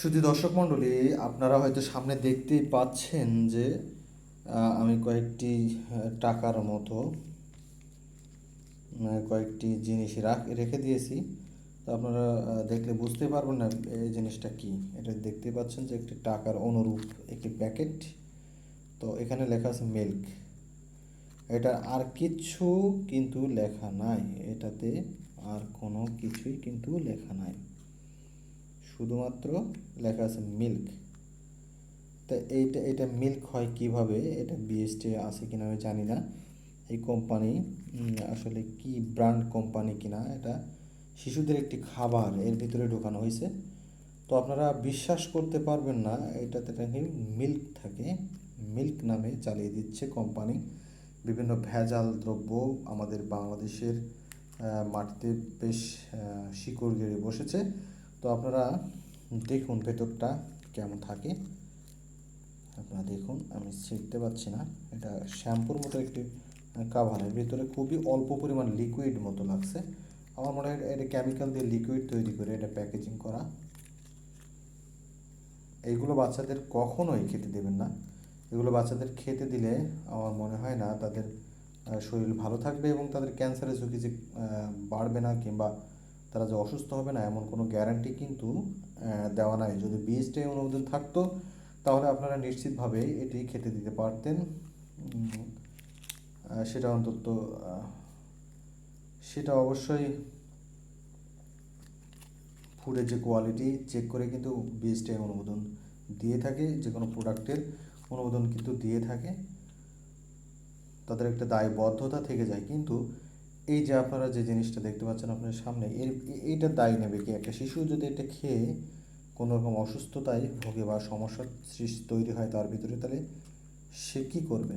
শুধু দর্শক মণ্ডলী, আপনারা হয়তো সামনে দেখতেই পাচ্ছেন যে আমি কয়েকটি টাকার মতো কয়েকটি জিনিস রাখ, রেখে দিয়েছি। তো আপনারা দেখলে বুঝতে পারবেন না এই জিনিসটা কি। এটা দেখতে পাচ্ছেন যে একটি টাকার অনুরূপ একটি প্যাকেট। তো এখানে লেখা আছে মিল্ক। এটা আর কিছু কিন্তু লেখা নাই। এটাতে আর কোনো কিছুই কিন্তু লেখা নাই। শুধুমাত্র লেখা আছে মিল্ক তা এইটা এটা মিল্ক হয় কীভাবে? এটা বিএসটি আছে কিনা আমি জানি না। এই কোম্পানি আসলে কি ব্র্যান্ড কোম্পানি কিনা, এটা শিশুদের একটি খাবার, এর ভিতরে ঢোকানো হয়েছে। তো আপনারা বিশ্বাস করতে পারবেন না, এটাতে নাকি মিল্ক থাকে। মিল্ক নামে চালিয়ে দিচ্ছে কোম্পানি বিভিন্ন ভেজাল দ্রব্য আমাদের বাংলাদেশের মাটিতে বেশ শিকড় গেড়ে বসেছে। তো আপনারা দেখুন ভেতরটা কেমন থাকে। আপনারা দেখুন, আমি শিখতে পারছি না। এটা শ্যাম্পুর মতো একটি কাভারের ভিতরে খুবই অল্প পরিমাণ লিকুইড মতো লাগছে। আমার মনে হয় এটা কেমিক্যাল দিয়ে লিকুইড তৈরি করে এটা প্যাকেজিং করা। এইগুলো বাচ্চাদের কখনোই খেতে দেবেন না। এগুলো বাচ্চাদের খেতে দিলে আমার মনে হয় না তাদের শরীর ভালো থাকবে এবং তাদের ক্যান্সারের ঝুঁকি যে বাড়বে না কিংবা তারা যে অসুস্থ হবে না, এমন কোনো গ্যারান্টি কিন্তু দেওয়া নাই। যদি বিএসটি অনুমোদন থাকতো, তাহলে আপনারা নিশ্চিতভাবে এটি খেতে দিতে পারতেন। সেটা অন্তত সেটা অবশ্যই ফুডের যে কোয়ালিটি চেক করে কিন্তু বিএসটি অনুমোদন দিয়ে থাকে। যে কোনো প্রোডাক্টের অনুমোদন কিন্তু দিয়ে থাকে। তাদের একটা দায়বদ্ধতা থেকে যায়। কিন্তু এই যে আপনারা যে জিনিসটা দেখতে পাচ্ছেন আপনার সামনে, এর এ- এইটার দায় নেবে কি? একটা শিশু যদি এটা খেয়ে কোনো রকম অসুস্থতায় ভোগে বা সমস্যার সৃষ্টি তৈরি হয় তার ভিতরে, তাহলে সে কী করবে?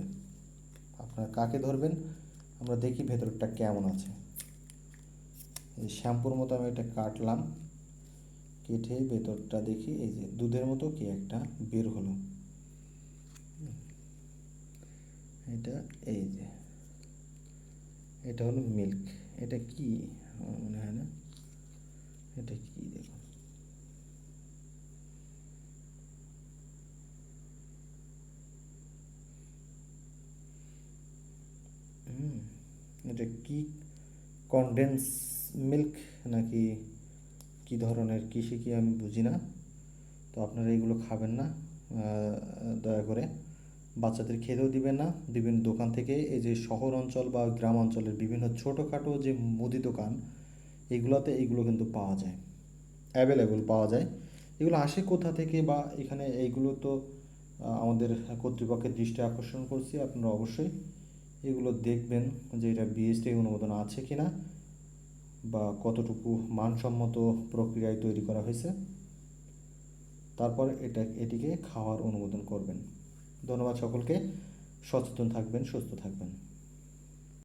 আপনারা কাকে ধরবেন? আমরা দেখি ভেতরটা কেমন আছে। এই শ্যাম্পুর মতো আমি এটা কাটলাম, কেটে ভেতরটা দেখি, এই যে দুধের মতো কি একটা বের হলো। এটা এই যে। এটা হলো মিল্ক এটা কি? আমার মনে হয় না। এটা কি দেখুন। হুম, এটা কি কনডেন্স মিল্ক নাকি কি ধরনের কৃষি কি আমি বুঝি না। তো আপনারা এগুলো খাবেন না দয়া করে। বাচ্চাদের খেতেও দিবেন না। বিভিন্ন দোকান থেকে এই যে শহর অঞ্চল বা গ্রাম অঞ্চলের বিভিন্ন ছোটোখাটো যে মুদি দোকান, এগুলোতে এগুলো কিন্তু পাওয়া যায়। অ্যাভেলেবল পাওয়া যায়। এগুলো আসে কোথা থেকে বা এখানে এইগুলো তো আমাদের কর্তৃপক্ষের দৃষ্টি আকর্ষণ করছি। আপনারা অবশ্যই এগুলো দেখবেন যে এটা বিএসটি অনুমোদন আছে কি না বা কতটুকু মানসম্মত প্রক্রিয়ায় তৈরি করা হয়েছে। তারপর এটা, এটিকে খাওয়ার অনুমোদন করবেন। ধন্যবাদ সকলকে। সচেতন থাকবেন সুস্থ থাকবেন।